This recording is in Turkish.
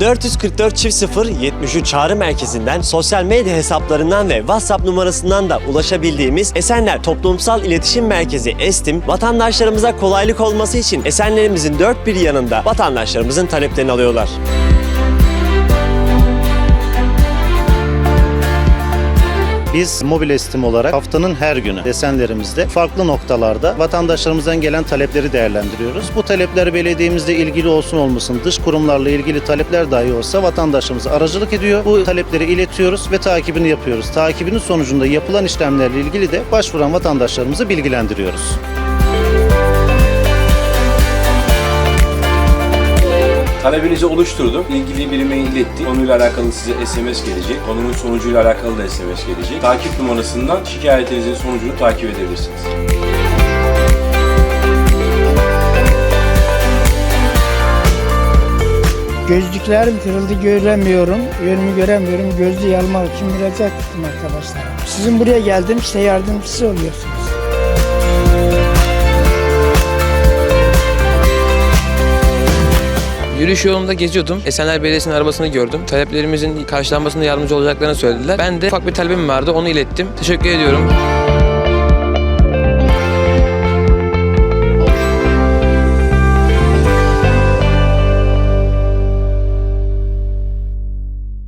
444 çift 0 73 çağrı merkezinden, sosyal medya hesaplarından ve WhatsApp numarasından da ulaşabildiğimiz Esenler Toplumsal İletişim Merkezi Estim, vatandaşlarımıza kolaylık olması için Esenlerimizin dört bir yanında vatandaşlarımızın taleplerini alıyorlar. Biz mobil estim olarak haftanın her günü desenlerimizde farklı noktalarda vatandaşlarımızdan gelen talepleri değerlendiriyoruz. Bu talepler belediyemizle ilgili olsun olmasın dış kurumlarla ilgili talepler dahi olsa vatandaşlarımız aracılık ediyor. Bu talepleri iletiyoruz ve takibini yapıyoruz. Takibinin sonucunda yapılan işlemlerle ilgili de başvuran vatandaşlarımızı bilgilendiriyoruz. Talebinizi oluşturdum. İlgili birime iletti. Konuyla alakalı size SMS gelecek. Konunun sonucuyla alakalı da SMS gelecek. Takip numarasından şikayetinizin sonucunu takip edebilirsiniz. Gözlüklerim kırıldı göremiyorum. Yönümü göremiyorum. Gözlüğü almak için müracaat ettim arkadaşlar. Sizin buraya geldim size yardımcısı oluyorsunuz. Yürüyüş yolunda geziyordum. Esenler Belediyesi'nin arabasını gördüm. Taleplerimizin karşılanmasında yardımcı olacaklarını söylediler. Ben de ufak bir talebim vardı. Onu ilettim. Teşekkür ediyorum.